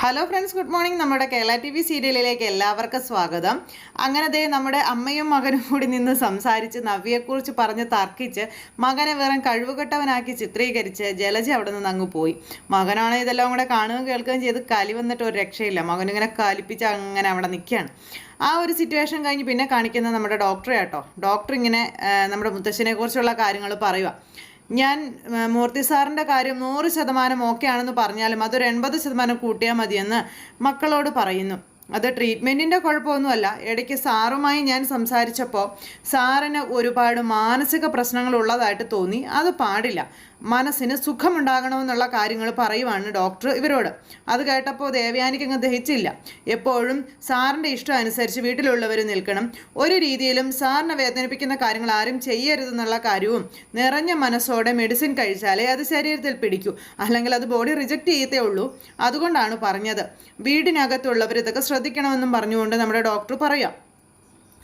Hello friends good morning നമ്മുടെ Kerala T V സീരിയലിലേക്ക് എല്ലാവർക്കും സ്വാഗതം. അങ്ങനെ ദേ നമ്മുടെ അമ്മയും മകനും കൂടി നിന്ന് സംസാരിച്ച് നവ്യയെക്കുറിച്ച് പറഞ്ഞ് തർക്കിച്ച് മകനെ വെറും കഴിവുകെട്ടവനാക്കി ചിത്രീകരിച്ച് ജലജ അവിടെ നിന്ന് അങ്ങ് പോയി. മകനാണ് ഇതെല്ലാം കൂടെ കാണുകയും കേൾക്കുകയും ചെയ്ത് കലി വന്നിട്ട് ഒരു രക്ഷയില്ല. മകനിങ്ങനെ കലിപ്പിച്ച് അങ്ങനെ അവിടെ നിൽക്കുകയാണ്. ആ ഒരു സിറ്റുവേഷൻ കഴിഞ്ഞ് പിന്നെ കാണിക്കുന്നത് നമ്മുടെ ഡോക്ടറെ കേട്ടോ ഡോക്ടർ ഇങ്ങനെ നമ്മുടെ മുത്തശ്ശനെ കുറിച്ചുള്ള കാര്യങ്ങൾ പറയുക ഞാൻ മൂർത്തി സാറിന്റെ കാര്യം നൂറ് ശതമാനം ഓക്കെ ആണെന്ന് പറഞ്ഞാലും അതൊരു എൺപത് ശതമാനം കൂട്ടിയാൽ മതിയെന്ന് മക്കളോട് പറയുന്നു. അത് ട്രീറ്റ്മെന്റിന്റെ കുഴപ്പമൊന്നുമല്ല. ഇടയ്ക്ക് സാറുമായി ഞാൻ സംസാരിച്ചപ്പോൾ സാറിന് ഒരുപാട് മാനസിക പ്രശ്നങ്ങൾ ഉള്ളതായിട്ട് തോന്നി. അത് പാടില്ല. മനസ്സിന് സുഖമുണ്ടാകണമെന്നുള്ള കാര്യങ്ങൾ പറയുവാണ് ഡോക്ടർ ഇവരോട്. അത് കേട്ടപ്പോൾ ദേവയാനിക്ക് അങ്ങ് ദഹിച്ചില്ല. എപ്പോഴും സാറിന്റെ ഇഷ്ടം അനുസരിച്ച് വീട്ടിലുള്ളവർ നിൽക്കണം. ഒരു രീതിയിലും സാറിനെ വേദനിപ്പിക്കുന്ന കാര്യങ്ങൾ ആരും ചെയ്യരുതെന്നുള്ള കാര്യവും നിറഞ്ഞ മനസ്സോടെ മെഡിസിൻ കഴിച്ചാലേ അത് ശരീരത്തിൽ പിടിക്കൂ. അല്ലെങ്കിൽ അത് ബോഡി റിജക്റ്റ് ചെയ്യത്തേ ഉള്ളൂ. അതുകൊണ്ടാണ് പറഞ്ഞത്. വീടിനകത്തുള്ളവർ ഇതൊക്കെ ശ്രദ്ധിക്കണമെന്നും പറഞ്ഞുകൊണ്ട് നമ്മുടെ ഡോക്ടർ പറയാം.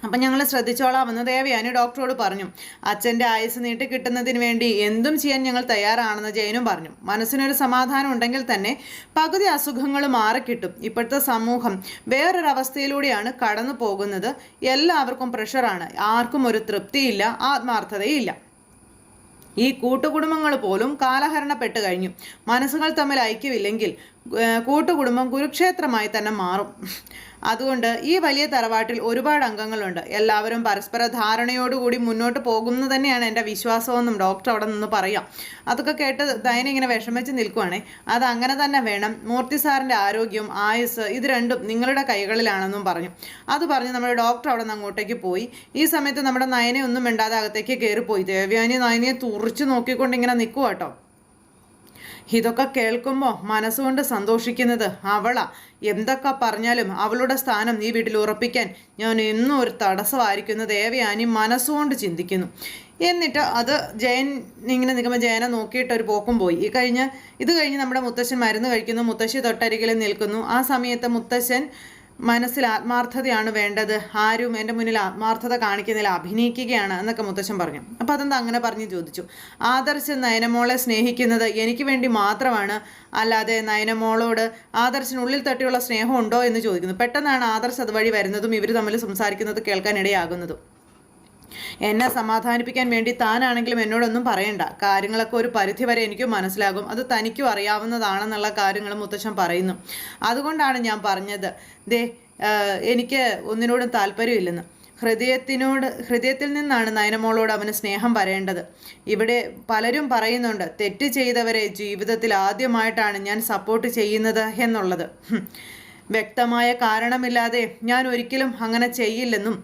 അപ്പം ഞങ്ങൾ ശ്രദ്ധിച്ചോളാമെന്ന് ദേവയാനി ഡോക്ടറോട് പറഞ്ഞു. അച്ഛന്റെ ആയുസ് നീട്ടി കിട്ടുന്നതിന് വേണ്ടി എന്തും ചെയ്യാൻ ഞങ്ങൾ തയ്യാറാണെന്ന് ജയനും പറഞ്ഞു. മനസ്സിനൊരു സമാധാനം ഉണ്ടെങ്കിൽ തന്നെ പകുതി അസുഖങ്ങൾ മാറിക്കിട്ടും. ഇപ്പോഴത്തെ സമൂഹം വേറൊരവസ്ഥയിലൂടെയാണ് കടന്നു പോകുന്നത്. എല്ലാവർക്കും പ്രഷറാണ്. ആർക്കും ഒരു തൃപ്തിയില്ല ആത്മാർത്ഥതയില്ല. ഈ കൂട്ടുകുടുംബങ്ങൾ പോലും കാലഹരണപ്പെട്ട് കഴിഞ്ഞു. മനസ്സുകൾ തമ്മിൽ ഐക്യമില്ലെങ്കിൽ കൂട്ടുകുടുംബം കുരുക്ഷേത്രമായി തന്നെ മാറും. അതുകൊണ്ട് ഈ വലിയ തറവാട്ടിൽ ഒരുപാട് അംഗങ്ങളുണ്ട്. എല്ലാവരും പരസ്പര ധാരണയോടുകൂടി മുന്നോട്ട് പോകുന്നു തന്നെയാണ് എന്റെ വിശ്വാസമെന്നും ഡോക്ടർ അവിടെ നിന്ന് പറയാം. അതൊക്കെ കേട്ട് ദയന ഇങ്ങനെ വിഷമിച്ച് നിൽക്കുവാണേ. അത് അങ്ങനെ തന്നെ വേണം. മൂർത്തി സാറിന്റെ ആരോഗ്യവും ആയുസ് ഇത് രണ്ടും നിങ്ങളുടെ കൈകളിലാണെന്നും പറഞ്ഞു. അത് പറഞ്ഞ് നമ്മുടെ ഡോക്ടർ അവിടെ നിന്ന് അങ്ങോട്ടേക്ക് പോയി. ഈ സമയത്ത് നമ്മുടെ നയനെ ഒന്നും മിണ്ടാതെ അകത്തേക്ക് കയറിപ്പോയി. ദേവ്യാനി നയനയെ തുറിച്ച് നോക്കിക്കൊണ്ട് ഇങ്ങനെ നിൽക്കുക കേട്ടോ ഇതൊക്കെ കേൾക്കുമ്പോൾ മനസ്സുകൊണ്ട് സന്തോഷിക്കുന്നത് അവളാ. എന്തൊക്കെ പറഞ്ഞാലും അവളുടെ സ്ഥാനം ഈ വീട്ടിൽ ഉറപ്പിക്കാൻ ഞാൻ ഇന്നും ഒരു തടസ്സമായിരിക്കുന്നു. ദേവയാനി മനസ്സുകൊണ്ട് ചിന്തിക്കുന്നു. എന്നിട്ട് അത് ജയൻ ഇങ്ങനെ നിൽക്കുമ്പോൾ ജയനെ നോക്കിയിട്ട് ഒരു പോക്കും പോയി. ഈ കഴിഞ്ഞ് ഇത് കഴിഞ്ഞ് നമ്മുടെ മുത്തശ്ശൻ മരുന്ന് കഴിക്കുന്നു. മുത്തശ്ശി തൊട്ടരികിൽ നിൽക്കുന്നു. ആ സമയത്ത് മുത്തശ്ശൻ മനസ്സിൽ ആത്മാർത്ഥതയാണ് വേണ്ടത്. ആരും എന്റെ മുന്നിൽ ആത്മാർത്ഥത കാണിക്കുന്നില്ല. അഭിനയിക്കുകയാണ് എന്നൊക്കെ മുത്തശ്ശൻ പറഞ്ഞു. അപ്പോൾ അതെന്താ അങ്ങനെ പറഞ്ഞ് ചോദിച്ചു. ആദർശ് നയനമോളെ സ്നേഹിക്കുന്നത് എനിക്ക് വേണ്ടി മാത്രമാണ്. അല്ലാതെ നയനമോളോട് ആദർശിനുള്ളിൽ തട്ടിയുള്ള സ്നേഹം ഉണ്ടോ എന്ന് ചോദിക്കുന്നു. പെട്ടെന്നാണ് ആദർശ് അതുവഴി വരുന്നതും ഇവർ തമ്മിൽ സംസാരിക്കുന്നത് കേൾക്കാൻ ഇടയാകുന്നതും എന്നെ സമാധാനിപ്പിക്കാൻ വേണ്ടി താനാണെങ്കിലും എന്നോടൊന്നും പറയണ്ട. കാര്യങ്ങളൊക്കെ ഒരു പരിധി വരെ എനിക്കും മനസ്സിലാകും. അത് തനിക്കും അറിയാവുന്നതാണെന്നുള്ള കാര്യങ്ങൾ മുത്തച്ഛൻ പറയുന്നു. അതുകൊണ്ടാണ് ഞാൻ പറഞ്ഞത്. ദേ എനിക്ക് ഒന്നിനോടും താല്പര്യമില്ലെന്ന്. ഹൃദയത്തിനോട് ഹൃദയത്തിൽ നിന്നാണ് നയനമോളോട് അവന് സ്നേഹം പറയേണ്ടത് ഇവിടെ പലരും പറയുന്നുണ്ട് തെറ്റ് ചെയ്തവരെ ജീവിതത്തിൽ ആദ്യമായിട്ടാണ് ഞാൻ സപ്പോർട്ട് ചെയ്യുന്നത് എന്നുള്ളത്. വ്യക്തമായ കാരണമില്ലാതെ ഞാൻ ഒരിക്കലും അങ്ങനെ ചെയ്യില്ലെന്നും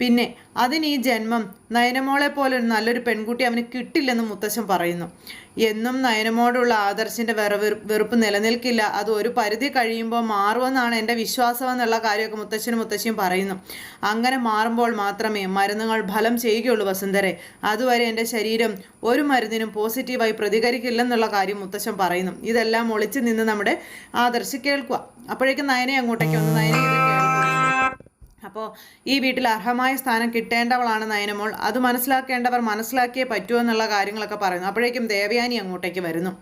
പിന്നെ അതിന് ഈ ജന്മം നയനമോളെ പോലെ ഒരു നല്ലൊരു പെൺകുട്ടി അവന് കിട്ടില്ലെന്ന് മുത്തശ്ശൻ പറയുന്നു. എന്നും നയനമോടുള്ള ആദർശിന്റെ വെറു വെറുപ്പ് നിലനിൽക്കില്ല. അത് ഒരു പരിധി കഴിയുമ്പോൾ മാറുമെന്നാണ് എന്റെ വിശ്വാസം എന്നുള്ള കാര്യമൊക്കെ മുത്തശ്ശനും മുത്തശ്ശിയും പറയുന്നു. അങ്ങനെ മാറുമ്പോൾ മാത്രമേ മരുന്നുകൾ ഫലം ചെയ്യുകയുള്ളൂ വസുന്ധരെ. അതുവരെ എന്റെ ശരീരം ഒരു മരുന്നിനും പോസിറ്റീവായി പ്രതികരിക്കില്ലെന്നുള്ള കാര്യം മുത്തശ്ശൻ പറയുന്നു. ഇതെല്ലാം ഒളിച്ചു നിന്ന് നമ്മുടെ ആദർശ് കേൾക്കുക. അപ്പോഴേക്കും നയനെ അങ്ങോട്ടേക്ക് വന്ന്. നയനെ ഇത് അപ്പോൾ ഈ വീട്ടിൽ അർഹമായ സ്ഥാനം കിട്ടേണ്ടവളാണ് നയനമോൾ. അത് മനസ്സിലാക്കേണ്ടവർ മനസ്സിലാക്കിയേ പറ്റൂ എന്നുള്ള കാര്യങ്ങളൊക്കെ പറയുന്നു. അപ്പോഴേക്കും ദേവയാനി അങ്ങോട്ടേക്ക് വരുന്നു.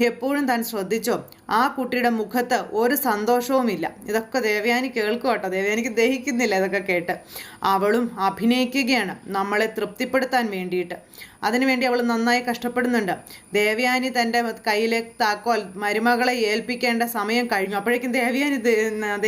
എപ്പോഴും താൻ ശ്രദ്ധിച്ചോ? ആ കുട്ടിയുടെ മുഖത്ത് ഒരു സന്തോഷവുമില്ല. ഇതൊക്കെ ദേവയാനി കേൾക്കുക കേട്ടോ. ദേവയാനിക്ക് ദഹിക്കുന്നില്ല ഇതൊക്കെ കേട്ട്. അവളും അഭിനയിക്കുകയാണ് നമ്മളെ തൃപ്തിപ്പെടുത്താൻ വേണ്ടിയിട്ട്. അതിനുവേണ്ടി അവൾ നന്നായി കഷ്ടപ്പെടുന്നുണ്ട്. ദേവയാനി തന്റെ കയ്യിലെ താക്കോൽ മരുമകളെ ഏൽപ്പിക്കേണ്ട സമയം കഴിഞ്ഞു. അപ്പോഴേക്കും ദേവയാനി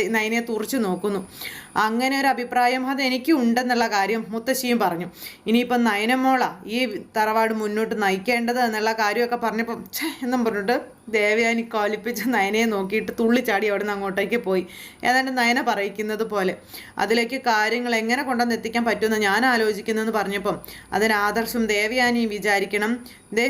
നയനെ തുറച്ചു നോക്കുന്നു. അങ്ങനെ ഒരു അഭിപ്രായം അത് എനിക്ക് ഉണ്ടെന്നുള്ള കാര്യം മുത്തശ്ശിയും പറഞ്ഞു. ഇനിയിപ്പം നയനമോള ഈ തറവാട് മുന്നോട്ട് നയിക്കേണ്ടത് എന്നുള്ള കാര്യമൊക്കെ പറഞ്ഞപ്പം എന്നും പറഞ്ഞിട്ട് ദേവയാനി കോലിപ്പിച്ച് നയനയെ നോക്കിയിട്ട് തുള്ളിച്ചാടി അവിടെ നിന്ന് അങ്ങോട്ടേക്ക് പോയി. ഏതാണ്ട് നയന പറയിക്കുന്നത് പോലെ. അതിലേക്ക് കാര്യങ്ങൾ എങ്ങനെ കൊണ്ടുവന്ന് എത്തിക്കാൻ പറ്റുമെന്ന് ഞാൻ ആലോചിക്കുന്നതെന്ന് പറഞ്ഞപ്പം അതിന് ആദർശം ദേവയാനിയും വിചാരിക്കണം. ദേ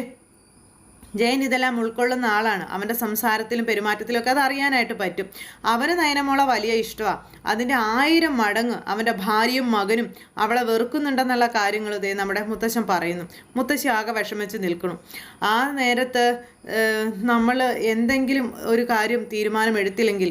ജയൻ ഇതെല്ലാം ഉൾക്കൊള്ളുന്ന ആളാണ്. അവന്റെ സംസാരത്തിലും പെരുമാറ്റത്തിലും ഒക്കെ അത് അറിയാനായിട്ട് പറ്റും. അവന് നയനമോളെ വലിയ ഇഷ്ടമാണ് അതിന്റെ ആയിരം മടങ്ങ് അവന്റെ ഭാര്യയും മകനും അവളെ വെറുക്കുന്നുണ്ടെന്നുള്ള കാര്യങ്ങൾ ഇതേ നമ്മുടെ മുത്തശ്ശൻ പറയുന്നു. മുത്തശ്ശി ആകെ വിഷമിച്ച് നിൽക്കണം ആ നേരത്ത് നമ്മൾ എന്തെങ്കിലും ഒരു കാര്യം തീരുമാനം എടുത്തില്ലെങ്കിൽ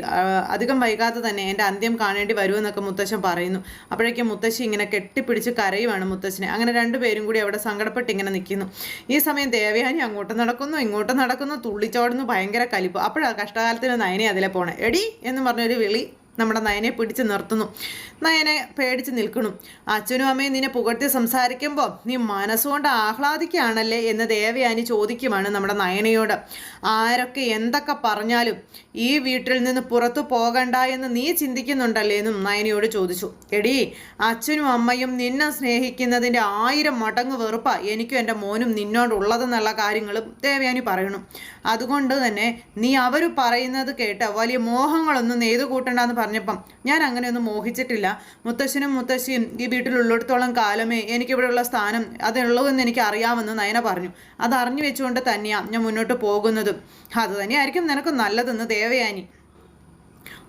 അധികം വൈകാതെ തന്നെ എന്റെ അന്ത്യം കാണേണ്ടി വരുമെന്നൊക്കെ മുത്തശ്ശൻ പറയുന്നു. അപ്പോഴേക്കും മുത്തശ്ശി ഇങ്ങനെ കെട്ടിപ്പിടിച്ച് കരയുവാണ് മുത്തശ്ശനെ. അങ്ങനെ രണ്ടുപേരും കൂടി അവിടെ സങ്കടപ്പെട്ട് ഇങ്ങനെ നിൽക്കുന്നു. ഈ സമയം ദേവയാനി അങ്ങോട്ട് നടക്കുന്നു ഇങ്ങോട്ട് നടക്കുന്നു തുള്ളിച്ചോടുന്നു ഭയങ്കര കലിപ്പ്. അപ്പോഴാണ് കഷ്ടകാലത്തിന് നയനെ അതിലെ പോണേ. എടി എന്ന് പറഞ്ഞൊരു വിളി നമ്മുടെ നയനെ പിടിച്ച് നിർത്തുന്നു. നയനെ പേടിച്ച് നിൽക്കുന്നു. അച്ഛനും അമ്മയും നിന്നെ പുകഴ്ത്തി സംസാരിക്കുമ്പോൾ നീ മനസ്സുകൊണ്ട് ആഹ്ലാദിക്കുകയാണല്ലേ എന്ന് ദേവയാനി ചോദിക്കുവാണ് നമ്മുടെ നയനയോട്. ആരൊക്കെ എന്തൊക്കെ പറഞ്ഞാലും ഈ വീട്ടിൽ നിന്ന് പുറത്തു പോകണ്ട എന്ന് നീ ചിന്തിക്കുന്നുണ്ടല്ലേ എന്നും നയനയോട് ചോദിച്ചു. എടി അച്ഛനും അമ്മയും നിന്നെ സ്നേഹിക്കുന്നതിന്റെ ആയിരം മടങ്ങ് വെറുപ്പാണ് എനിക്കും എന്റെ മോനും നിന്നോടുള്ളതെന്നുള്ള കാര്യങ്ങളും ദേവയാനി പറയണു അതുകൊണ്ട് തന്നെ നീ അവർ പറയുന്നത് കേട്ട് വലിയ മോഹങ്ങളൊന്നും നെയ്തു കൂട്ടണ്ടെന്ന് പറഞ്ഞപ്പം ഞാൻ അങ്ങനെയൊന്നും മോഹിച്ചിട്ടില്ല. മുത്തശ്ശനും മുത്തശ്ശിയും ഈ വീട്ടിലുള്ളിടത്തോളം കാലമേ എനിക്കിവിടെയുള്ള സ്ഥാനം അതുള്ളൂ എന്ന് എനിക്ക് അറിയാമെന്ന് നയന പറഞ്ഞു. അത് അറിഞ്ഞു വെച്ചുകൊണ്ട് തന്നെയാണ് ഞാൻ മുന്നോട്ട് പോകുന്നതും. അത് തന്നെയായിരിക്കും നിനക്ക് നല്ലതെന്ന് ദേവയാനി.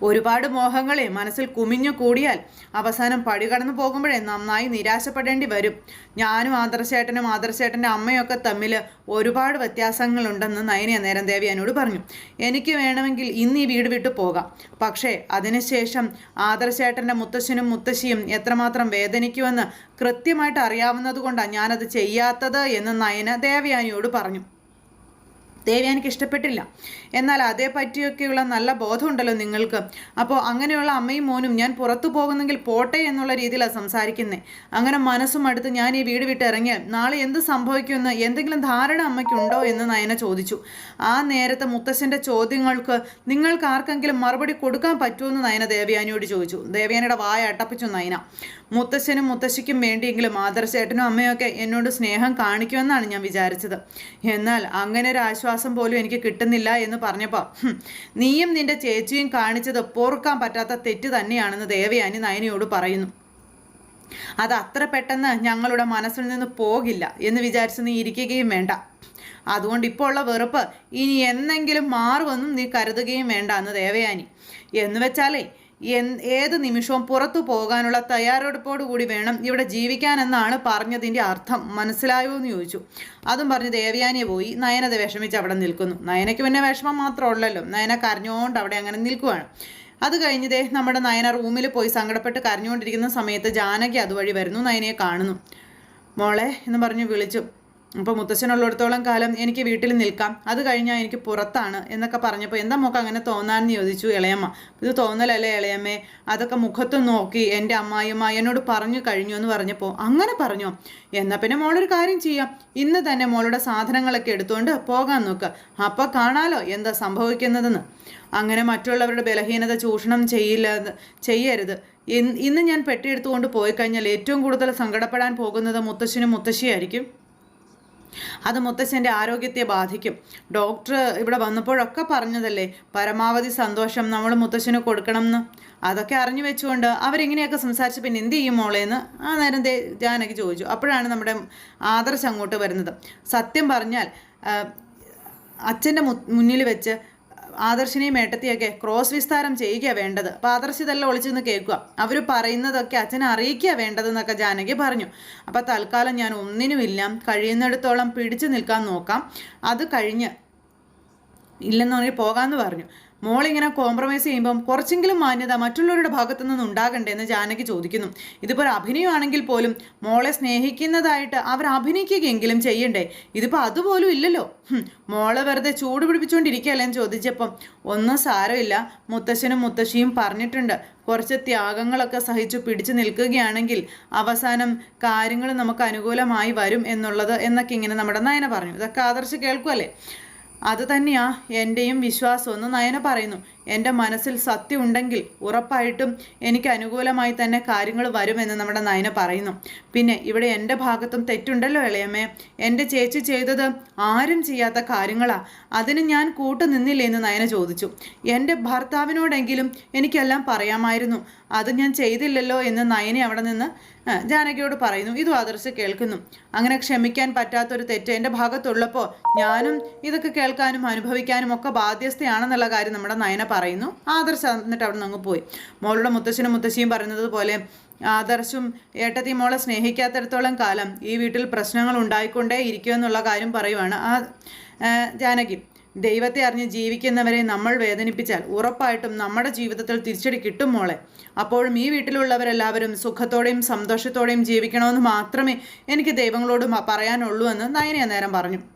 ഒരുപാട് മോഹങ്ങളെ മനസ്സിൽ കുമിഞ്ഞു കൂടിയാൽ അവസാനം പടി കടന്നു പോകുമ്പോഴേ നന്നായി നിരാശപ്പെടേണ്ടി വരും. ഞാനും ആദർശേട്ടനും ആദർശേട്ടന്റെ അമ്മയൊക്കെ തമ്മിൽ ഒരുപാട് വ്യത്യാസങ്ങളുണ്ടെന്ന് നയനി അന്നേരം എന്നോട് പറഞ്ഞു. എനിക്ക് വേണമെങ്കിൽ ഇന്ന് ഈ വീട് വിട്ടു പോകാം. പക്ഷേ അതിനുശേഷം ആദർശേട്ടന്റെ മുത്തശ്ശനും മുത്തശ്ശിയും എത്രമാത്രം വേദനിക്കുമെന്ന് കൃത്യമായിട്ട് അറിയാവുന്നതുകൊണ്ടാണ് ഞാനത് ചെയ്യാത്തത് എന്ന് നയന ദേവയാനിയോട് പറഞ്ഞു. ദേവയാനിക്ക് ഇഷ്ടപ്പെട്ടില്ല. എന്നാൽ അതേ പറ്റിയൊക്കെയുള്ള നല്ല ബോധമുണ്ടല്ലോ നിങ്ങൾക്ക്. അപ്പോൾ അങ്ങനെയുള്ള അമ്മയും മോനും ഞാൻ പുറത്തു പോകുന്നെങ്കിൽ പോട്ടെ എന്നുള്ള രീതിയിലാണ് സംസാരിക്കുന്നത് അങ്ങനെ മനസ്സും അടുത്ത് ഞാൻ ഈ വീട് വിട്ട് ഇറങ്ങിയാൽ നാളെ എന്ത് സംഭവിക്കുമെന്ന് എന്തെങ്കിലും ധാരണ അമ്മയ്ക്കുണ്ടോ എന്ന് നയന ചോദിച്ചു. ആ നേരത്തെ മുത്തശ്ശന്റെ ചോദ്യങ്ങൾക്ക് നിങ്ങൾക്ക് ആർക്കെങ്കിലും മറുപടി കൊടുക്കാൻ പറ്റുമെന്ന് നയന ദേവയാനിയോട് ചോദിച്ചു. ദേവയാനിയുടെ വായ അടപ്പിച്ചു നയന. മുത്തശ്ശനും മുത്തശ്ശിക്കും വേണ്ടിയെങ്കിലും ആദർശേട്ടനും അമ്മയൊക്കെ എന്നോട് സ്നേഹം കാണിക്കുമെന്നാണ് ഞാൻ വിചാരിച്ചത്. എന്നാൽ അങ്ങനെ ഒരു ആശ്വാസം പോലും എനിക്ക് കിട്ടുന്നില്ല എന്ന് പറഞ്ഞപ്പോൾ നീയും നിന്റെ ചേച്ചിയും കാണിച്ചത് പോർക്കാൻ പറ്റാത്ത തെറ്റ് തന്നെയാണെന്ന് ദേവയാനി നയനയോട് പറയുന്നു. അത് അത്ര പെട്ടെന്ന് ഞങ്ങളുടെ മനസ്സിൽ നിന്ന് പോകില്ല എന്ന് വിചാരിച്ച് നീ ഇരിക്കുകയും വേണ്ട. അതുകൊണ്ട് ഇപ്പോൾ ഉള്ള വെറുപ്പ് ഇനി എന്നെങ്കിലും മാറുമെന്നും നീ കരുതുകയും വേണ്ട എന്ന് ദേവയാനി. എന്ന് വെച്ചാലേ ഏത് നിമിഷവും പുറത്തു പോകാനുള്ള തയ്യാറെടുപ്പോടു കൂടി വേണം ഇവിടെ ജീവിക്കാനെന്നാണ് പറഞ്ഞതിന്റെ അർത്ഥം. മനസ്സിലായോ എന്ന് ചോദിച്ചു. അതും പറഞ്ഞ് ദേവയാനിയെ പോയി. നയനത വിഷമിച്ച് അവിടെ നിൽക്കുന്നു. നയനയ്ക്ക് പിന്നെ വിഷമം മാത്രമുള്ളല്ലോ. നയന കരഞ്ഞുകൊണ്ട് അവിടെ അങ്ങനെ നിൽക്കുവാണ്. അത് കഴിഞ്ഞ് ദേ നമ്മുടെ നയന റൂമിൽ പോയി സങ്കടപ്പെട്ട് കരഞ്ഞുകൊണ്ടിരിക്കുന്ന സമയത്ത് ജാനകി അതുവഴി വരുന്നു. നയനയെ കാണുന്നു. മോളെ എന്ന് പറഞ്ഞു വിളിച്ചു. അപ്പോൾ മുത്തശ്ശനുള്ളിടത്തോളം കാലം എനിക്ക് വീട്ടിൽ നിൽക്കാം. അത് കഴിഞ്ഞാൽ എനിക്ക് പുറത്താണ് എന്നൊക്കെ പറഞ്ഞപ്പോൾ എന്താ മുഖം അങ്ങനെ തോന്നാമെന്ന് ചോദിച്ചു ഇളയമ്മ. ഇത് തോന്നലല്ലേ ഇളയമ്മേ? അതൊക്കെ മുഖത്ത് നോക്കി എന്റെ അമ്മായിയമ്മ എന്നോട് പറഞ്ഞു കഴിഞ്ഞു എന്ന് പറഞ്ഞപ്പോൾ അങ്ങനെ പറഞ്ഞോ? എന്നാൽ പിന്നെ മോളൊരു കാര്യം ചെയ്യാം. ഇന്ന് തന്നെ മോളുടെ സാധനങ്ങളൊക്കെ എടുത്തുകൊണ്ട് പോകാൻ നോക്കുക അപ്പോൾ കാണാലോ എന്താ സംഭവിക്കുന്നതെന്ന്. അങ്ങനെ മറ്റുള്ളവരുടെ ബലഹീനത ചൂഷണം ചെയ്യില്ല ചെയ്യരുത്. ഇന്ന് ഞാൻ പെട്ടിയെടുത്തുകൊണ്ട് പോയി കഴിഞ്ഞാൽ ഏറ്റവും കൂടുതൽ സങ്കടപ്പെടാൻ പോകുന്നത് മുത്തശ്ശനും മുത്തശ്ശിയായിരിക്കും. അത് മുത്തശ്ശന്റെ ആരോഗ്യത്തെ ബാധിക്കും. ഡോക്ടർ ഇവിടെ വന്നപ്പോഴൊക്കെ പറഞ്ഞതല്ലേ പരമാവധി സന്തോഷം നമ്മൾ മുത്തശ്ശന് കൊടുക്കണമെന്ന്. അതൊക്കെ അറിഞ്ഞു വെച്ചുകൊണ്ട് അവരിങ്ങനെയൊക്കെ സംസാരിച്ച് പിന്നെ എന്ത് ചെയ്യും മോളേന്ന് ആ നേരം ജാനകി ചോദിച്ചു. അപ്പോഴാണ് നമ്മുടെ ആദർശ് അങ്ങോട്ട് വരുന്നത്. സത്യം പറഞ്ഞാൽ അച്ഛന്റെ മുന്നിൽ വെച്ച് ആദർശിനെയും ഏട്ടത്തെയൊക്കെ ക്രോസ് വിസ്താരം ചെയ്യുക വേണ്ടത്. അപ്പോൾ ആദർശ് ഒളിച്ചു നിന്ന് കേൾക്കുക. അവർ പറയുന്നതൊക്കെ അച്ഛനെ അറിയിക്കുക വേണ്ടതെന്നൊക്കെ ജാനകി പറഞ്ഞു. അപ്പോൾ തൽക്കാലം ഞാൻ ഒന്നിനുമില്ല. കഴിയുന്നിടത്തോളം പിടിച്ചു നിൽക്കാൻ നോക്കാം. അത് കഴിഞ്ഞ് ഇല്ലെന്നുണ്ടെങ്കിൽ പോകാമെന്ന് പറഞ്ഞു. മോളിങ്ങനെ കോംപ്രമൈസ് ചെയ്യുമ്പം കുറച്ചെങ്കിലും മാന്യത മറ്റുള്ളവരുടെ ഭാഗത്തു നിന്ന് ഉണ്ടാകണ്ടേ എന്ന് ജാനകി ചോദിക്കുന്നു. ഇതിപ്പോൾ ഒരു അഭിനയമാണെങ്കിൽ പോലും മോളെ സ്നേഹിക്കുന്നതായിട്ട് അവർ അഭിനയിക്കുകയെങ്കിലും ചെയ്യണ്ടേ? ഇതിപ്പോൾ അതുപോലും ഇല്ലല്ലോ. മോളെ വെറുതെ ചൂട് പിടിപ്പിച്ചുകൊണ്ടിരിക്കുകയല്ലേ എന്ന് ചോദിച്ചപ്പം ഒന്നും സാരമില്ല. മുത്തശ്ശനും മുത്തശ്ശിയും പറഞ്ഞിട്ടുണ്ട്. കുറച്ച് ത്യാഗങ്ങളൊക്കെ സഹിച്ചു പിടിച്ചു നിൽക്കുകയാണെങ്കിൽ അവസാനം കാര്യങ്ങൾ നമുക്ക് അനുകൂലമായി വരും എന്നുള്ളത് എന്നൊക്കെ ഇങ്ങനെ നമ്മുടെ നയന പറഞ്ഞു. ഇതൊക്കെ ആദർശ് കേൾക്കുമല്ലേ അത് തന്നെയാ എന്റെയും വിശ്വാസം എന്ന് നയന പറയുന്നു എന്റെ മനസ്സിൽ സത്യം ഉണ്ടെങ്കിൽ ഉറപ്പായിട്ടും എനിക്ക് അനുകൂലമായി തന്നെ കാര്യങ്ങൾ വരുമെന്ന് നമ്മുടെ നയന പറയുന്നു. പിന്നെ ഇവിടെ എന്റെ ഭാഗത്തും തെറ്റുണ്ടല്ലോ ഇളയമ്മേ. എന്റെ ചേച്ചി ചെയ്തത് ആരും ചെയ്യാത്ത കാര്യങ്ങളാ. അതിന് ഞാൻ കൂട്ടു നിന്നില്ലേ എന്ന് നയന ചോദിച്ചു. എന്റെ ഭർത്താവിനോടെങ്കിലും എനിക്കെല്ലാം പറയാമായിരുന്നു. അത് ഞാൻ ചെയ്തില്ലല്ലോ എന്ന് നയനെ അവിടെ നിന്ന് ജാനകിയോട് പറയുന്നു ഇതും ആദർശ് കേൾക്കുന്നു. അങ്ങനെ ക്ഷമിക്കാൻ പറ്റാത്തൊരു തെറ്റ് എന്റെ ഭാഗത്തുള്ളപ്പോൾ ഞാനും ഇതൊക്കെ കേൾക്കാനും അനുഭവിക്കാനും ഒക്കെ ബാധ്യസ്ഥയാണെന്നുള്ള കാര്യം നമ്മുടെ നയന പറയുന്നു. ആദർശ എന്നിട്ട് അവിടെ നിന്ന് പോയി. മോളുടെ മുത്തശ്ശനും മുത്തശ്ശിയും പറയുന്നത് പോലെ ആദർശും ഏട്ടത്തി മോളെ സ്നേഹിക്കാത്തിടത്തോളം കാലം ഈ വീട്ടിൽ പ്രശ്നങ്ങൾ ഉണ്ടായിക്കൊണ്ടേ ഇരിക്കുമെന്നുള്ള കാര്യം പറയുവാണ് ആ, ജാനകി. ദൈവത്തെ അറിഞ്ഞ് ജീവിക്കുന്നവരെ നമ്മൾ വേദനിപ്പിച്ചാൽ ഉറപ്പായിട്ടും നമ്മുടെ ജീവിതത്തിൽ തിരിച്ചടി കിട്ടും മോളെ. അപ്പോഴും ഈ വീട്ടിലുള്ളവരെല്ലാവരും സുഖത്തോടെയും സന്തോഷത്തോടെയും ജീവിക്കണമെന്ന് മാത്രമേ എനിക്ക് ദൈവങ്ങളോട് പറയാനുള്ളൂ എന്ന് നയനയ നേരം പറഞ്ഞു.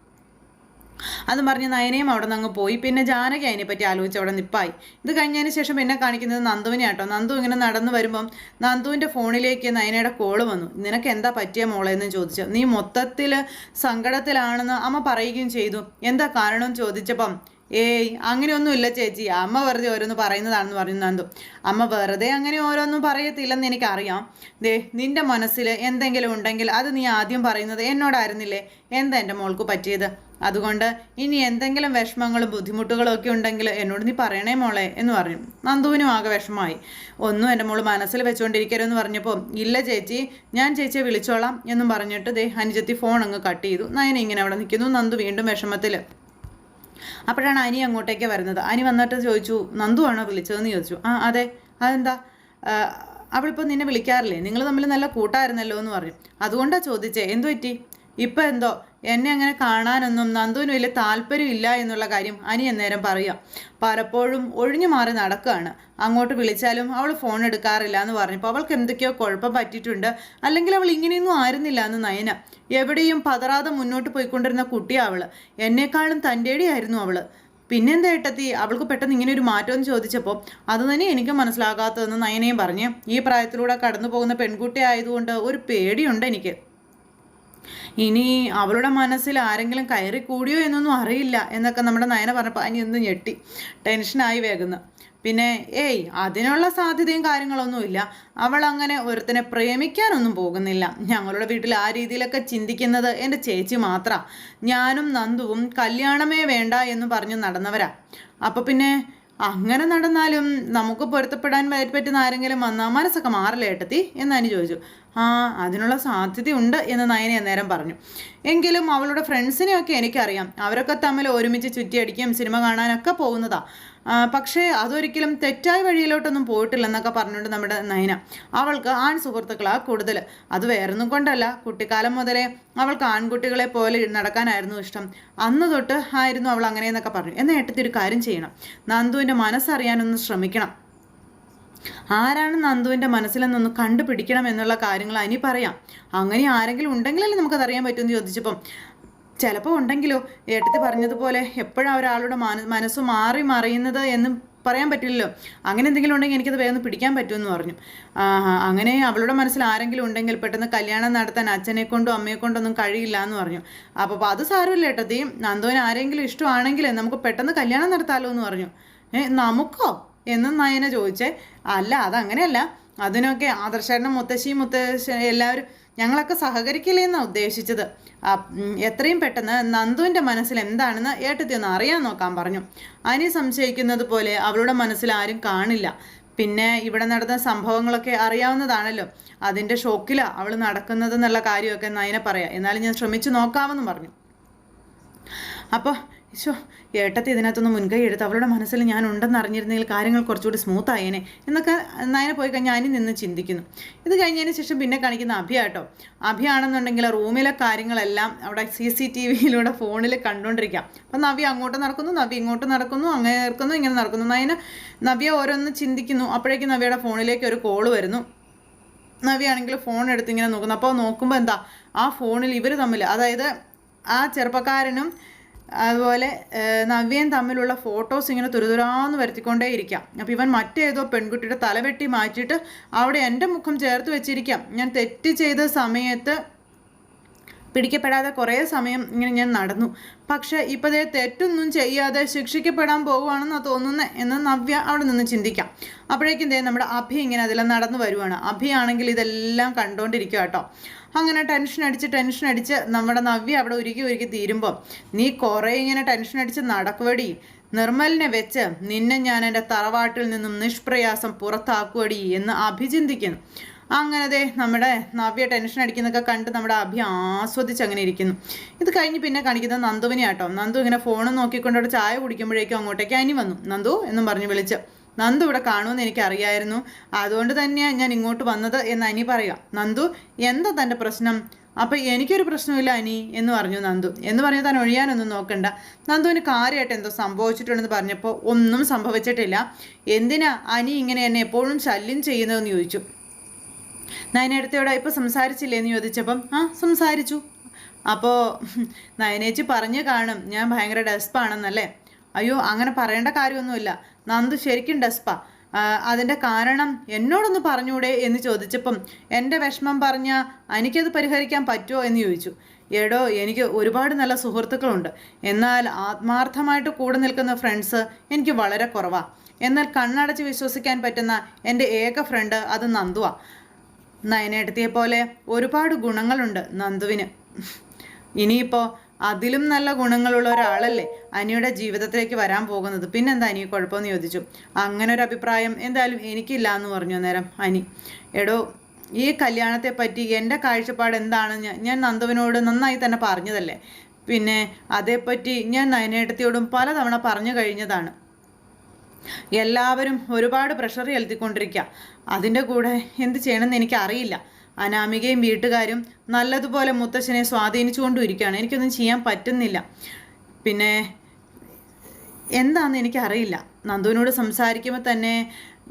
അതും പറഞ്ഞ് നയനയും അവിടെ നിന്ന് അങ്ങ് പോയി. പിന്നെ ജാനകി അതിനെപ്പറ്റി ആലോചിച്ച് അവിടെ നിപ്പായി. ഇത് കഴിഞ്ഞതിന് ശേഷം എന്നെ കാണിക്കുന്നത് നന്ദുവിനെ ആട്ടോ. നന്ദു ഇങ്ങനെ നടന്നു വരുമ്പം നന്ദുവിന്റെ ഫോണിലേക്ക് നയനയുടെ കോൾ വന്നു. നിനക്ക് എന്താ പറ്റിയ മോളെന്ന് ചോദിച്ചു. നീ മൊത്തത്തിൽ സങ്കടത്തിലാണെന്ന് അമ്മ പറയുകയും ചെയ്തു. എന്താ കാരണം? ചോദിച്ചപ്പം ഏയ് അങ്ങനെയൊന്നുമില്ല ചേച്ചി. അമ്മ വെറുതെ ഓരോന്ന് പറയുന്നതാണെന്ന് പറഞ്ഞു നന്ദു. അമ്മ വെറുതെ അങ്ങനെ ഓരോന്നും പറയത്തില്ലെന്ന് എനിക്കറിയാം. ദേ നിന്റെ മനസ്സിൽ എന്തെങ്കിലും ഉണ്ടെങ്കിൽ അത് നീ ആദ്യം പറയുന്നത് എന്നോടായിരുന്നില്ലേ? എന്താ എന്റെ മോൾക്ക് പറ്റിയത്? അതുകൊണ്ട് ഇനി എന്തെങ്കിലും വിഷമങ്ങളും ബുദ്ധിമുട്ടുകളും ഒക്കെ ഉണ്ടെങ്കിൽ എന്നോട് നീ പറയണേ മോളെ എന്ന് പറഞ്ഞു. നന്ദുവിനും ആകെ വിഷമമായി. ഒന്നും എന്റെ മോൾ മനസ്സിൽ വെച്ചുകൊണ്ടിരിക്കരുതെന്ന് പറഞ്ഞപ്പോൾ ഇല്ല ചേച്ചി ഞാൻ ചേച്ചിയെ വിളിച്ചോളാം എന്നും പറഞ്ഞിട്ട് ദേ അനുജത്തി ഫോൺ അങ്ങ് കട്ട് ചെയ്തു. നയന ഇങ്ങനെ അവിടെ നിൽക്കുന്നു. നന്ദു വീണ്ടും വിഷമത്തിൽ. അപ്പോഴാണ് അനി അങ്ങോട്ടേക്ക് വരുന്നത്. അനി വന്നിട്ട് ചോദിച്ചു നന്ദു ആണോ വിളിച്ചതെന്ന് ചോദിച്ചു. ആ അതെ. അതെന്താ? അവളിപ്പോൾ നിന്നെ വിളിക്കാറില്ലേ? നിങ്ങൾ തമ്മിൽ നല്ല കൂട്ടായിരുന്നല്ലോ എന്ന് പറഞ്ഞു. അതുകൊണ്ടാണ് ചോദിച്ചേ. എന്തു പറ്റി? ഇപ്പം എന്തോ? എന്നെ അങ്ങനെ കാണാനൊന്നും നന്ദുവിന് വലിയ താല്പര്യമില്ല എന്നുള്ള കാര്യം അനി അന്നേരം പറയാം. പലപ്പോഴും ഒഴിഞ്ഞു മാറി നടക്കുകയാണ് അങ്ങോട്ട് വിളിച്ചാലും അവൾ ഫോൺ എടുക്കാറില്ല എന്ന് പറഞ്ഞപ്പോൾ അവൾക്ക് എന്തൊക്കെയോ കുഴപ്പം പറ്റിയിട്ടുണ്ട്. അല്ലെങ്കിൽ അവൾ ഇങ്ങനെയൊന്നും ആയിരുന്നില്ല എന്ന് നയന. എവിടെയും പതറാതെ മുന്നോട്ട് പോയിക്കൊണ്ടിരുന്ന കുട്ടിയാണ് അവൾ എന്നെക്കാളും തന്റെടിയായിരുന്നു അവൾ പിന്നെന്താ ഏട്ടത്തി? അവൾക്ക് പെട്ടെന്ന് ഇങ്ങനെ ഒരു മാറ്റം ചോദിച്ചപ്പോൾ അത് തന്നെ എനിക്ക് മനസ്സിലാകാത്തതെന്ന് നയനയും പറഞ്ഞു. ഈ പ്രായത്തിലൂടെ കടന്നു പോകുന്ന പെൺകുട്ടി ആയതുകൊണ്ട് ഒരു പേടിയുണ്ട് എനിക്ക്. ഇനി അവളുടെ മനസ്സിൽ ആരെങ്കിലും കയറി കൂടിയോ എന്നൊന്നും അറിയില്ല എന്നൊക്കെ നമ്മുടെ നയന പറഞ്ഞപ്പോൾ അനി ഒന്ന് ഞെട്ടി. ടെൻഷനായി വേഗുന്നു. പിന്നെ ഏയ് അതിനുള്ള സാധ്യതയും കാര്യങ്ങളൊന്നുമില്ല അവൾ അങ്ങനെ ഒരുത്തനെ പ്രേമിക്കാനൊന്നും പോകുന്നില്ല. ഞങ്ങളുടെ വീട്ടിൽ ആ രീതിയിലൊക്കെ ചിന്തിക്കുന്നത് എന്റെ ചേച്ചി മാത്രമാണ് ഞാനും നന്ദുവും കല്യാണമേ വേണ്ട എന്ന് പറഞ്ഞു നടന്നവരാ. അപ്പോൾ പിന്നെ അങ്ങനെ നടന്നാലും നമുക്ക് പൊരുത്തപ്പെടാൻ പറ്റുന്ന ആരെങ്കിലും വന്നാൽ മനസ്സൊക്കെ മാറില്ല ഏട്ടത്തി? എന്നതിന് ചോദിച്ചു. ആ അതിനുള്ള സാധ്യതയുണ്ട് എന്ന് നയനെ അന്നേരം പറഞ്ഞു. എങ്കിലും അവളുടെ ഫ്രണ്ട്സിനെയൊക്കെ എനിക്കറിയാം. അവരൊക്കെ തമ്മിൽ ഒരുമിച്ച് ചുറ്റിയടിക്കുകയും സിനിമ കാണാനൊക്കെ പോകുന്നതാ. പക്ഷേ അതൊരിക്കലും തെറ്റായ വഴിയിലോട്ടൊന്നും പോയിട്ടില്ലെന്നൊക്കെ പറഞ്ഞുകൊണ്ട് നമ്മുടെ നയന. അവൾക്ക് ആൺ സുഹൃത്തുക്കളാണ് കൂടുതൽ. അത് വേറൊന്നും കൊണ്ടല്ല. കുട്ടിക്കാലം മുതലേ അവൾക്ക് ആൺകുട്ടികളെ പോലെ നടക്കാനായിരുന്നു ഇഷ്ടം. അന്ന് തൊട്ട് ആയിരുന്നു അവൾ അങ്ങനെയെന്നൊക്കെ പറഞ്ഞു. എന്ന ഏട്ടത്തി ഒരു കാര്യം ചെയ്യണം. നന്ദുവിന്റെ മനസ്സറിയാനൊന്ന് ശ്രമിക്കണം. ആരാണ് നന്ദുവിന്റെ മനസ്സിലെന്നൊന്ന് കണ്ടുപിടിക്കണം എന്നുള്ള കാര്യങ്ങൾ അനി പറയാം. അങ്ങനെ ആരെങ്കിലും ഉണ്ടെങ്കിലല്ലേ നമുക്കതറിയാൻ പറ്റുമെന്ന് ചോദിച്ചപ്പം ചിലപ്പോൾ ഉണ്ടെങ്കിലോ? ഏട്ടത്തി പറഞ്ഞതുപോലെ എപ്പോഴാണ് ഒരാളുടെ മനസ്സ് മാറി മറിയുന്നത് എന്നും പറയാൻ പറ്റില്ലല്ലോ. അങ്ങനെ എന്തെങ്കിലും ഉണ്ടെങ്കിൽ എനിക്കത് വേഗം പിടിക്കാൻ പറ്റുമെന്ന് പറഞ്ഞു. അങ്ങനെ അവളുടെ മനസ്സിൽ ആരെങ്കിലും ഉണ്ടെങ്കിൽ പെട്ടെന്ന് കല്യാണം നടത്താൻ അച്ഛനെ കൊണ്ടോ അമ്മയെ കൊണ്ടൊന്നും കഴിയില്ല എന്ന് പറഞ്ഞു. അപ്പോൾ അത് സാരമില്ല ഏട്ടത്തി. നന്ദുവിന് ആരെങ്കിലും ഇഷ്ടമാണെങ്കിൽ നമുക്ക് പെട്ടെന്ന് കല്യാണം നടത്താമല്ലോ എന്ന് പറഞ്ഞു. ഏ നമുക്കോ? എന്ന് നയന ചോദിച്ചേ. അല്ല അതങ്ങനെയല്ല. അതിനൊക്കെ ആദർശേട്ടനും മുത്തശ്ശിയും മുത്തശ്ശി എല്ലാവരും ഞങ്ങളൊക്കെ സഹകരിക്കില്ലേ എന്നാണ് ഉദ്ദേശിച്ചത് എത്രയും പെട്ടെന്ന് നന്ദുവിന്റെ മനസ്സിൽ എന്താണെന്ന് ഏട്ടത്തി ഒന്ന് അറിയാൻ നോക്കാൻ പറഞ്ഞു. അനി സംശയിക്കുന്നത് പോലെ അവളുടെ മനസ്സിൽ ആരും കാണില്ല. പിന്നെ ഇവിടെ നടന്ന സംഭവങ്ങളൊക്കെ അറിയാവുന്നതാണല്ലോ. അതിന്റെ ഷോക്കിലാണ് അവൾ നടക്കുന്നത് എന്നുള്ള കാര്യമൊക്കെ നയനെ പറയാം. എന്നാലും ഞാൻ ശ്രമിച്ചു നോക്കാമെന്ന് പറഞ്ഞു. അപ്പോൾ ഈശോ ഏട്ടത്തെ ഇതിനകത്തൊന്ന് മുൻകൈ എടുത്ത് അവളുടെ മനസ്സിൽ ഞാൻ ഉണ്ടെന്ന് അറിഞ്ഞിരുന്നെങ്കിൽ കാര്യങ്ങൾ കുറച്ചുകൂടി സ്മൂത്ത് ആയേനെ എന്നൊക്കെ നയനെ പോയി കഴിഞ്ഞാൽ അതിന് നിന്ന് ചിന്തിക്കുന്നു. ഇത് കഴിഞ്ഞതിന് ശേഷം പിന്നെ കാണിക്കുന്ന അഭിയാട്ടോ അഭിയാണെന്നുണ്ടെങ്കിൽ റൂമിലെ കാര്യങ്ങളെല്ലാം അവിടെ സി സി ടി വിയിലൂടെ ഫോണിൽ കണ്ടുകൊണ്ടിരിക്കാം അപ്പം നവ്യ അങ്ങോട്ട് നടക്കുന്നു നവ്യ ഇങ്ങോട്ട് നടക്കുന്നു അങ്ങനെ നടക്കുന്നു ഇങ്ങനെ നടക്കുന്നു. നയന് നവ്യ ഓരോന്ന് ചിന്തിക്കുന്നു. അപ്പോഴേക്കും നവ്യയുടെ ഫോണിലേക്ക് ഒരു കോൾ വരുന്നു. നവ്യാണെങ്കിൽ ഫോൺ എടുത്ത് ഇങ്ങനെ നോക്കുന്നു. അപ്പോൾ നോക്കുമ്പോൾ എന്താ? ആ ഫോണിൽ ഇവർ തമ്മിൽ അതായത് ആ ചെറുപ്പക്കാരനും അതുപോലെ നവ്യയും തമ്മിലുള്ള ഫോട്ടോസ് ഇങ്ങനെ തുരുതുരാന്ന് വരുത്തിക്കൊണ്ടേ ഇരിക്കാം. അപ്പോൾ ഇവൻ മറ്റേതോ പെൺകുട്ടിയുടെ തലവെട്ടി മാറ്റിയിട്ട് അവിടെ എന്റെ മുഖം ചേർത്ത് വെച്ചിരിക്കാം. ഞാൻ തെറ്റ് ചെയ്ത സമയത്ത് പിടിക്കപ്പെടാതെ കുറേ സമയം ഇങ്ങനെ ഞാൻ നടന്നു. പക്ഷേ ഇപ്പോൾ ഇതേ തെറ്റൊന്നും ചെയ്യാതെ ശിക്ഷിക്കപ്പെടാൻ പോകുവാണെന്നാണ് തോന്നുന്നത് എന്ന് നവ്യ അവിടെ നിന്ന് ചിന്തിക്കാം. അപ്പോഴേക്കും ദേ നമ്മുടെ അഭി ഇങ്ങനെ അതെല്ലാം നടന്നു വരുവാണ്. അഭി ആണെങ്കിൽ ഇതെല്ലാം കണ്ടുകൊണ്ടിരിക്കുക കേട്ടോ. അങ്ങനെ ടെൻഷൻ അടിച്ച് ടെൻഷൻ അടിച്ച് നമ്മുടെ നവ്യ അവിടെ ഒരുക്കി ഒരുക്കി തീരുമ്പോൾ നീ കുറേ ഇങ്ങനെ ടെൻഷൻ അടിച്ച് നടക്കുവടി. നിർമ്മലിനെ വെച്ച് നിന്നെ ഞാൻ എന്റെ തറവാട്ടിൽ നിന്നും നിഷ്പ്രയാസം പുറത്താക്കുവടി എന്ന് അഭിചിന്തിക്കുന്നു. അങ്ങനതെ നമ്മുടെ നവ്യ ടെൻഷൻ അടിക്കുന്നൊക്കെ കണ്ട് നമ്മുടെ അഭി ആസ്വദിച്ച് അങ്ങനെ ഇരിക്കുന്നു. ഇത് കഴിഞ്ഞ് പിന്നെ കാണിക്കുന്നത് നന്ദുവിനെ ആട്ടോ നന്ദു ഇങ്ങനെ ഫോണും നോക്കിക്കൊണ്ട് ചായ കുടിക്കുമ്പോഴേക്കും അങ്ങോട്ടേക്ക് അനി വന്നു. നന്ദു എന്നും പറഞ്ഞ് വിളിച്ച്. നന്ദു ഇവിടെ കാണുമെന്ന് എനിക്കറിയായിരുന്നു. അതുകൊണ്ട് തന്നെയാണ് ഞാൻ ഇങ്ങോട്ട് വന്നത് എന്ന് അനി പറയാം നന്ദു എന്താ തന്റെ പ്രശ്നം? അപ്പം എനിക്കൊരു പ്രശ്നമില്ല അനി എന്ന് പറഞ്ഞു നന്ദു. എന്ന് പറഞ്ഞ് താൻ ഒഴിയാനൊന്നും നോക്കണ്ട. നന്ദുവിന് കാര്യമായിട്ട് എന്തോ സംഭവിച്ചിട്ടുണ്ടെന്ന് പറഞ്ഞപ്പോൾ ഒന്നും സംഭവിച്ചിട്ടില്ല. എന്തിനാ അനി ഇങ്ങനെ എന്നെ എപ്പോഴും ശല്യം ചെയ്യുന്നതെന്ന് ചോദിച്ചു. നയനടുത്തയോടെ ഇപ്പോൾ സംസാരിച്ചില്ലേ എന്ന് ചോദിച്ചപ്പം ആ സംസാരിച്ചു. അപ്പോൾ നയനേച്ചി പറഞ്ഞു കാണും. ഞാൻ ഭയങ്കര ഡെസ്പാണെന്നല്ലേ? അയ്യോ അങ്ങനെ പറയേണ്ട കാര്യമൊന്നുമില്ല. നന്ദു ശരിക്കും ഡെസ്പ. അതിന്റെ കാരണം എന്നോടൊന്ന് പറഞ്ഞൂടെ എന്ന് ചോദിച്ചപ്പം എന്റെ വിഷമം പറഞ്ഞ എനിക്കത് പരിഹരിക്കാൻ പറ്റുമോ എന്ന് ചോദിച്ചു. എടോ എനിക്ക് ഒരുപാട് നല്ല സുഹൃത്തുക്കളുണ്ട്. എന്നാൽ ആത്മാർത്ഥമായിട്ട് കൂടെ നിൽക്കുന്ന ഫ്രണ്ട്സ് എനിക്ക് വളരെ കുറവാണ് എന്നാൽ കണ്ണടച്ച് വിശ്വസിക്കാൻ പറ്റുന്ന എന്റെ ഏക ഫ്രണ്ട് അത് നന്ദുവാ. നയനേട്ടത്തിയെ പോലെ ഒരുപാട് ഗുണങ്ങളുണ്ട് നന്ദുവിന്. ഇനിയിപ്പോൾ അതിലും നല്ല ഗുണങ്ങളുള്ള ഒരാളല്ലേ അനിയുടെ ജീവിതത്തിലേക്ക് വരാൻ പോകുന്നത്. പിന്നെന്താ അനി കുഴപ്പമെന്ന് ചോദിച്ചു. അങ്ങനെ ഒരു അഭിപ്രായം എന്തായാലും എനിക്കില്ല എന്ന് പറഞ്ഞു അന്നേരം അനി. എടോ ഈ കല്യാണത്തെ പറ്റി എന്റെ കാഴ്ചപ്പാട് എന്താണെന്ന് ഞാൻ നന്ദുവിനോട് നന്നായി തന്നെ പറഞ്ഞതല്ലേ. പിന്നെ അതേപ്പറ്റി ഞാൻ നയനേട്ടത്തിയോടും പലതവണ പറഞ്ഞു കഴിഞ്ഞതാണ്. എല്ലാവരും ഒരുപാട് പ്രഷർ ചെലുത്തിക്കൊണ്ടിരിക്കുക അതിന്റെ കൂടെ എന്ത് ചെയ്യണമെന്ന് എനിക്കറിയില്ല. അനാമികയും വീട്ടുകാരും നല്ലതുപോലെ മുത്തശ്ശനെ സ്വാധീനിച്ചുകൊണ്ടിരിക്കുകയാണ്. എനിക്കൊന്നും ചെയ്യാൻ പറ്റുന്നില്ല. പിന്നെ എന്താണെന്ന് എനിക്കറിയില്ല. നന്ദുവിനോട് സംസാരിക്കുമ്പോൾ തന്നെ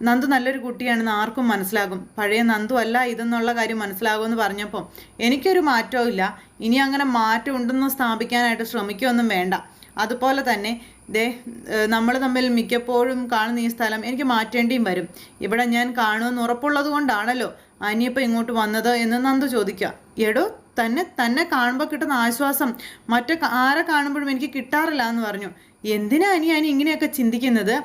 നന്ദു നല്ലൊരു കുട്ടിയാണെന്ന് ആർക്കും മനസ്സിലാകും. പഴയ നന്ദു അല്ല ഇതെന്നുള്ള കാര്യം മനസ്സിലാകുമെന്ന് പറഞ്ഞപ്പോൾ എനിക്കൊരു മാറ്റവും ഇല്ല ഇനി അങ്ങനെ മാറ്റം ഉണ്ടെന്ന് സ്ഥാപിക്കാനായിട്ട് ശ്രമിക്കുകയൊന്നും വേണ്ട. അതുപോലെ തന്നെ ദേ നമ്മൾ തമ്മിൽ മിക്കപ്പോഴും കാണുന്ന ഈ സ്ഥലം എനിക്ക് മാറ്റേണ്ടിയും വരും. ഇവിടെ ഞാൻ കാണുമെന്ന് ഉറപ്പുള്ളത് കൊണ്ടാണല്ലോ അനിയപ്പം ഇങ്ങോട്ട് വന്നത് എന്ന് നന്ദു ചോദിക്കുക. എടോ തന്നെ തന്നെ കാണുമ്പോൾ കിട്ടുന്ന ആശ്വാസം. മറ്റു ആരെ കാണുമ്പോഴും എനിക്ക് കിട്ടാറില്ല എന്ന് പറഞ്ഞു. എന്തിനാ അനി അനി ഇങ്ങനെയൊക്കെ ചിന്തിക്കുന്നത്?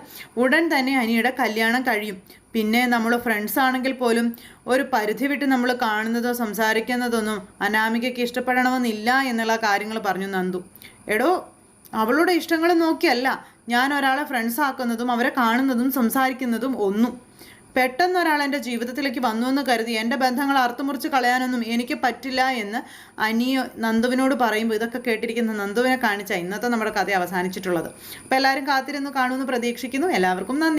ഉടൻ തന്നെ അനിയുടെ കല്യാണം കഴിയും. പിന്നെ നമ്മൾ ഫ്രണ്ട്സ് ആണെങ്കിൽ പോലും ഒരു പരിധി വിട്ട് നമ്മൾ കാണുന്നതോ സംസാരിക്കുന്നതൊന്നും അനാമികയ്ക്ക് ഇഷ്ടപ്പെടണമെന്നില്ല എന്നുള്ള കാര്യങ്ങൾ പറഞ്ഞു നന്ദു. എടോ അവളുടെ ഇഷ്ടങ്ങൾ നോക്കിയല്ല. ഞാൻ ഒരാളെ ഫ്രണ്ട്സ് ആക്കുന്നതും അവരെ കാണുന്നതും സംസാരിക്കുന്നതും ഒന്നും. പെട്ടെന്ന് ഒരാൾ എന്റെ ജീവിതത്തിലേക്ക് വന്നു എന്ന് കരുതി എന്റെ ബന്ധങ്ങൾ അറുത്തുമുറിച്ച് കളയാനൊന്നും എനിക്ക് പറ്റില്ല എന്ന് അനിയ നന്ദുവിനോട് പറയുമ്പോൾ ഇതൊക്കെ കേട്ടിരിക്കുന്ന നന്ദുവിനെ കാണിച്ച ഇന്നത്തെ നമ്മുടെ കഥ അവസാനിച്ചിട്ടുള്ളത്. അപ്പോൾ എല്ലാവരും കാത്തിരുന്ന് കാണുമെന്ന് പ്രതീക്ഷിക്കുന്നു. എല്ലാവർക്കും നന്ദി.